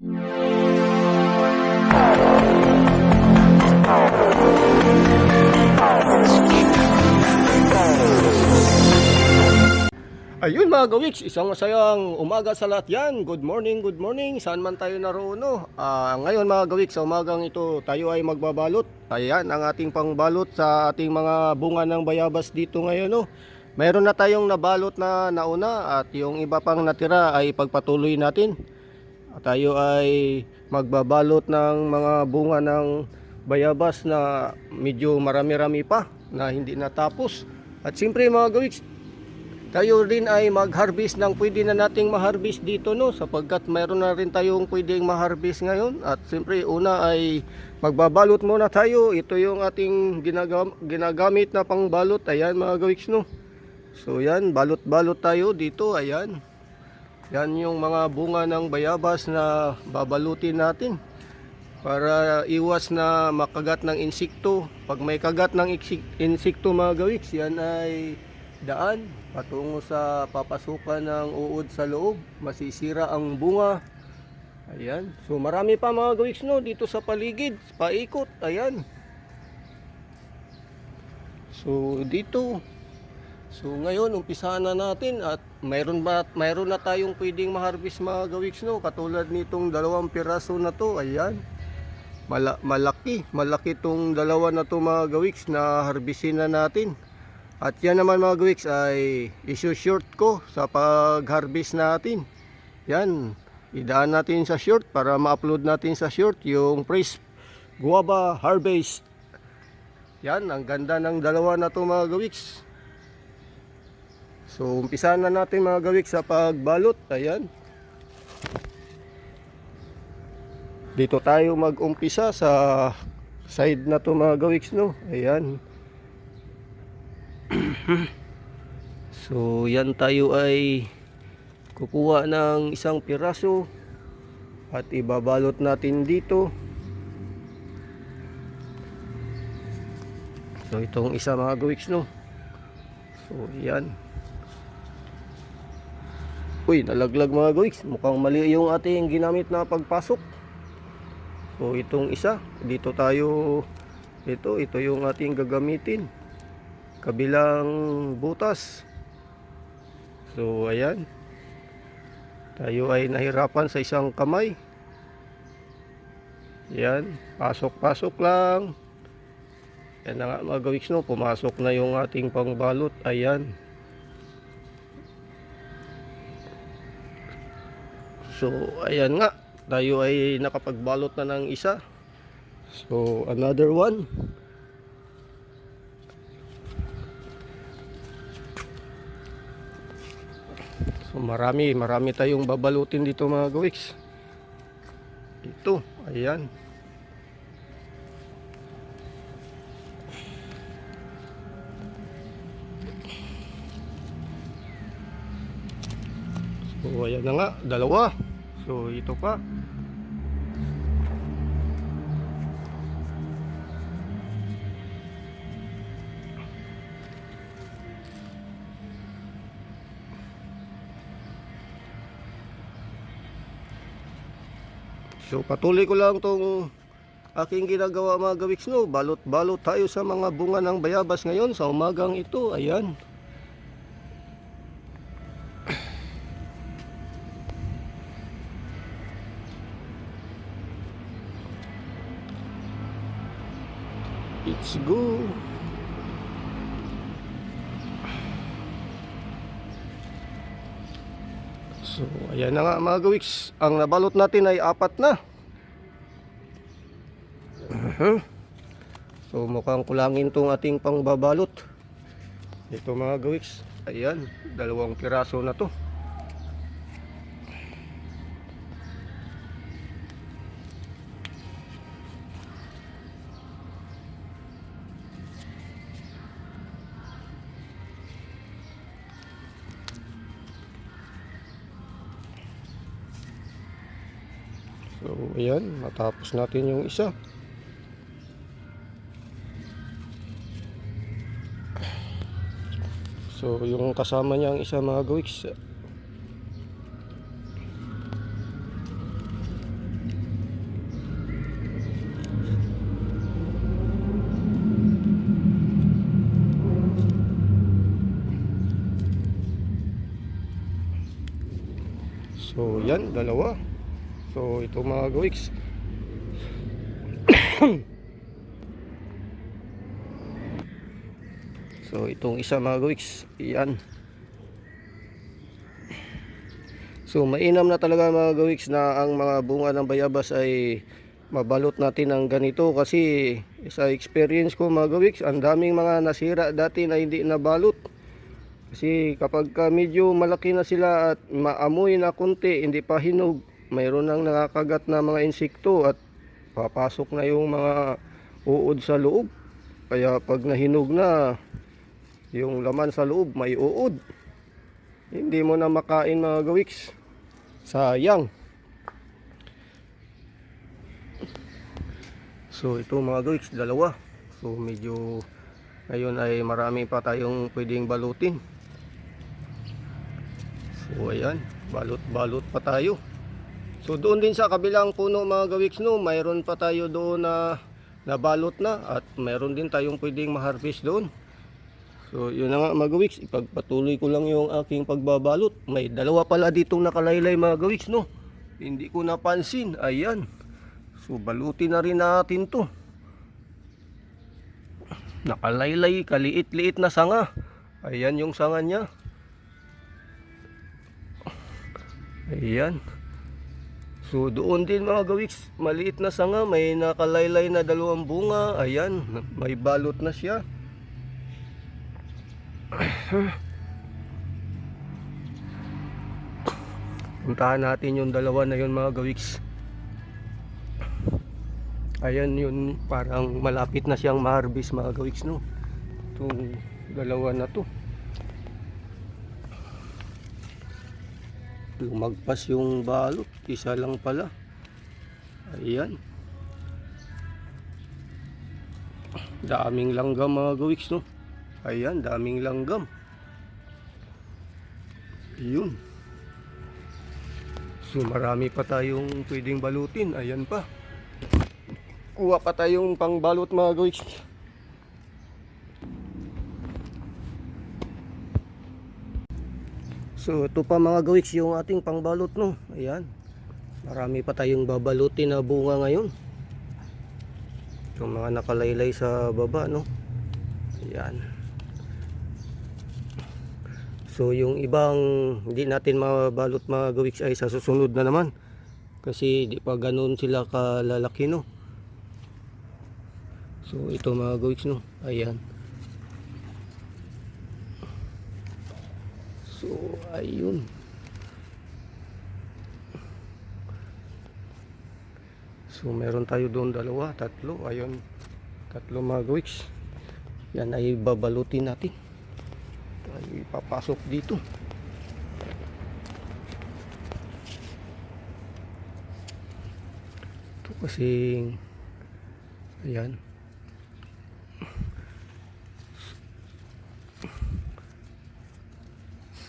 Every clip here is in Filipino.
Ayun mga gawiks, isang masayang umaga sa lahat yan. Good morning, good morning. Saan man tayo naroon? Ah, ngayon mga gawiks, sa umagang ito tayo ay magbabalot. Ayan ang ating pangbalot sa ating mga bunga ng bayabas dito ngayon no. Mayroon na tayong nabalot na nauna at yung iba pang natira ay pagpatuloy natin. Tayo ay magbabalot ng mga bunga ng bayabas na medyo marami-rami pa na hindi natapos. At siyempre mga gawiks, tayo rin ay mag-harvest ng pwede na nating ma-harvest dito no? Sapagkat mayroon na rin tayong pwedeng ma-harvest ngayon. At siyempre una ay magbabalot muna tayo. Ito yung ating ginagam- ginagamit na pangbalot. Ayan mga gawiks no? So yan balot-balot tayo dito. Ayan yan yung mga bunga ng bayabas na babalutin natin para iwas na makagat ng insekto. Pag may kagat ng insekto mga gawiks yan ay daan patungo sa papasukan ng uod sa loob. Masisira ang bunga. Ayan. So marami pa mga gawiks no dito sa paligid paikot. Ayan. So dito so ngayon umpisahan na natin at mayroon ba mayroon na tayong pwedeng ma-harvest mga gawiks no katulad nitong dalawang piraso na to ayan Mala- malaki malaki tong dalawa na to mga gawiks na harbisin na natin at yan naman mga gawiks ay isu-short ko sa pag-harvest natin. Yan, idaan natin sa short para ma-upload natin sa short yung fresh guava harvest. Yan, ang ganda ng dalawa na to mga gawiks. So, umpisahan na natin mga gawiks sa pagbalot. Ayan. Dito tayo mag-umpisa sa side na to mga gawiks no. Ayan. So yan tayo ay kukuha ng isang piraso at ibabalot natin dito. So itong isa mga gawiks no. So yan. Uy, nalaglag mga gawiks. Mukhang mali yung ating ginamit na pagpasok. So itong isa, dito tayo ito, ito yung ating gagamitin. Kabilang butas. So ayan. Tayo ay nahirapan sa isang kamay. Yan pasok pasok lang. Yan na nga mga gawiks no? Pumasok na yung ating pangbalot. Ayan so ayan nga tayo ay nakapagbalot na ng isa so another one So marami, marami tayong babalutin dito mga gawiks. Ito, ayan. So ayan na nga, dalawa. So ito pa. So patuloy ko lang tong aking ginagawa mga gawiks no. Balot-balot tayo sa mga bunga ng bayabas ngayon sa umagang ito. Ayan. Go. So, ayan na nga mga gawiks. Ang nabalot natin ay apat na. Uh-huh. So, mukhang kulangin tong ating pangbabalot. Ito mga gawiks. Ayan, dalawang piraso na to. ayan matapos natin yung isa so yung kasama niya ang isa mga gawiks So yan, dalawa. So ito mga gawiks. so itong isa mga gawiks, yan. So mainam na talaga mga gawiks na ang mga bunga ng bayabas ay mabalot natin ng ganito kasi sa experience ko mga gawiks, ang daming mga nasira dati na hindi nabalot. Kasi kapag ka medyo malaki na sila at maamoy na kunti, hindi pa hinog, mayroon nang nakakagat na mga insekto at papasok na yung mga uod sa loob. Kaya pag nahinog na, yung laman sa loob may uod. Hindi mo na makain mga gawiks. Sayang. So ito mga gawiks, dalawa. So medyo ngayon ay marami pa tayong pwedeng balutin. So ayan, balot-balot pa tayo. So doon din sa kabilang puno mga gawiks no, mayroon pa tayo doon na nabalot na at mayroon din tayong pwedeng maharvest doon. So yun na nga mga gawiks, ipagpatuloy ko lang yung aking pagbabalot. May dalawa pala ditong nakalaylay mga gawiks no. Hindi ko napansin, ayan. So balutin na rin natin to. Nakalaylay, kaliit-liit na sanga. Ayan yung sanga niya. Ayan. So doon din mga gawiks, maliit na sanga, may nakalaylay na dalawang bunga. Ayan, may balot na siya. Puntahan natin yung dalawa na yun mga gawiks. Ayan yun, parang malapit na siyang ma-harvest mga gawiks no. Itong dalawa na to. Lumagpas yung balot, isa lang pala. Ayan. Daming langgam mga gawiks no. Ayan, daming langgam. Yun. So marami pa tayong pwedeng balutin. Ayan pa. Kuha pa tayong pangbalot mga gawiks. So ito pa mga gawiks yung ating pangbalot no. Ayan. Marami pa tayong babalutin na bunga ngayon. Yung mga nakalaylay sa baba no. Ayan. So yung ibang hindi natin mabalot mga gawiks ay sa susunod na naman. Kasi di pa ganun sila kalalaki no. So ito mga gawiks no. Ayan. So ayun. So meron tayo doon dalawa, tatlo. Ayun. Tatlo mga gawiks. Yan ay babalutin natin. Ay papasok dito. Ito kasi ayan.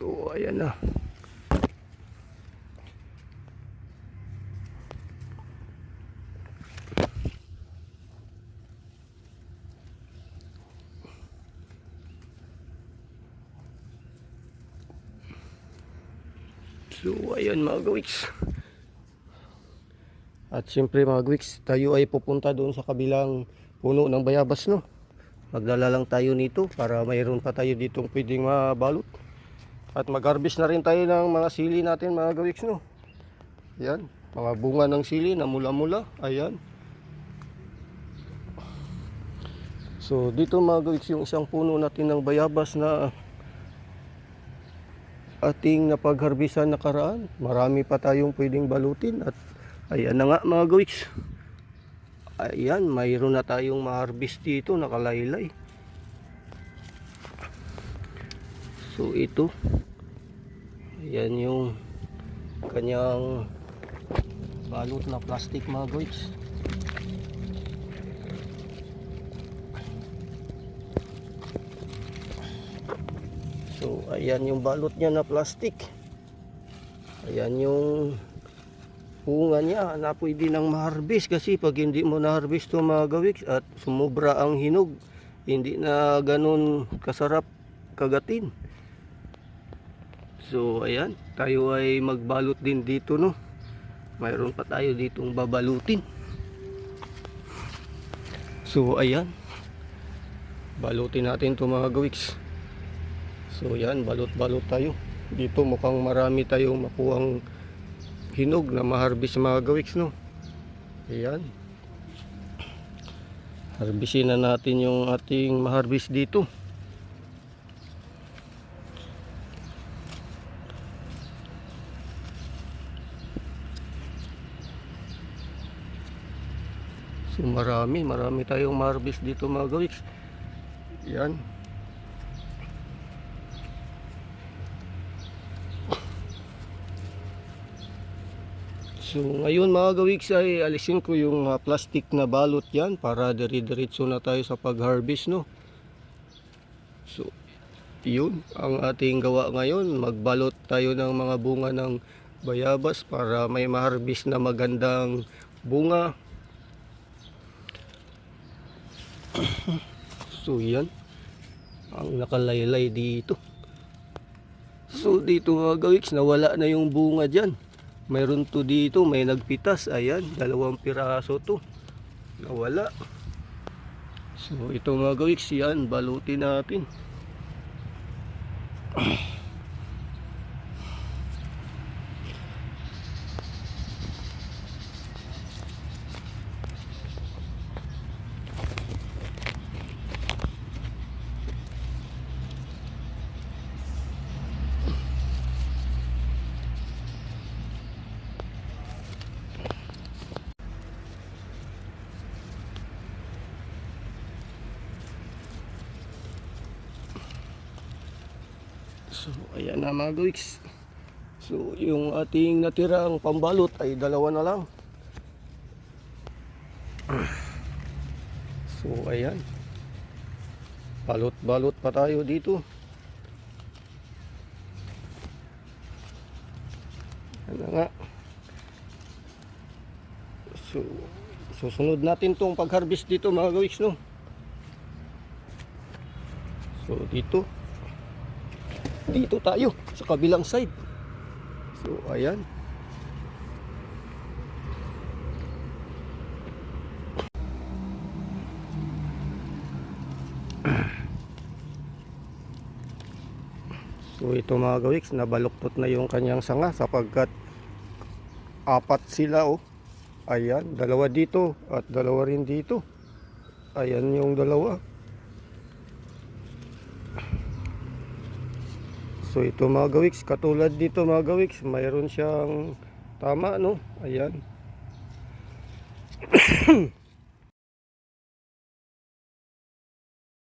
So ayan na. So ayan mga gawiks. At siyempre mga gawiks, tayo ay pupunta doon sa kabilang puno ng bayabas no. Magdala lang tayo nito para mayroon pa tayo ditong pwedeng mabalot. At mag-harvest na rin tayo ng mga sili natin mga gawiks no. Ayan, mga bunga ng sili na mula-mula. Ayan. So dito mga gawiks yung isang puno natin ng bayabas na ating napagharbisan nakaraan. Marami pa tayong pwedeng balutin at ayan na nga mga gawiks. Ayan, mayroon na tayong ma-harvest dito nakalaylay. So ito. Ayan yung kanyang balot na plastic mga gawiks. So, ayan yung balot niya na plastic. Ayan yung bunga niya na pwede nang ma-harvest kasi pag hindi mo na-harvest to mga gawiks at sumubra ang hinog, hindi na ganun kasarap kagatin. So ayan, tayo ay magbalot din dito no. Mayroon pa tayo ditong babalutin. So ayan. Balutin natin 'to mga gawiks. So yan, balot-balot tayo. Dito mukhang marami tayong makuhang hinog na maharbis mga gawiks no. Ayan. Harbisin na natin yung ating maharbis dito. So marami, marami tayong maharbis dito mga gawiks. Yan. So ngayon mga gawiks ay alisin ko yung ah, plastic na balot yan para dire-diretso na tayo sa pag-harvest no. So yun ang ating gawa ngayon. Magbalot tayo ng mga bunga ng bayabas para may ma-harvest na magandang bunga. so yan ang nakalaylay dito. So dito mga gawiks nawala na yung bunga dyan. Mayroon to dito, may nagpitas. Ayan, dalawang piraso to. Nawala. So, ito mga gawiks, yan, balutin natin. So, ayan na mga gawiks. So, yung ating natirang pambalot ay dalawa na lang. So, ayan. Balot-balot pa tayo dito. Ano nga. So, susunod natin tong pag-harvest dito mga gawiks, no? So, dito dito tayo sa kabilang side. So ayan. So ito mga gawiks nabaluktot na yung kanyang sanga sapagkat apat sila oh. Ayan dalawa dito at dalawa rin dito. Ayan yung dalawa So ito mga gawiks, katulad dito mga gawiks, mayroon siyang tama no. Ayan.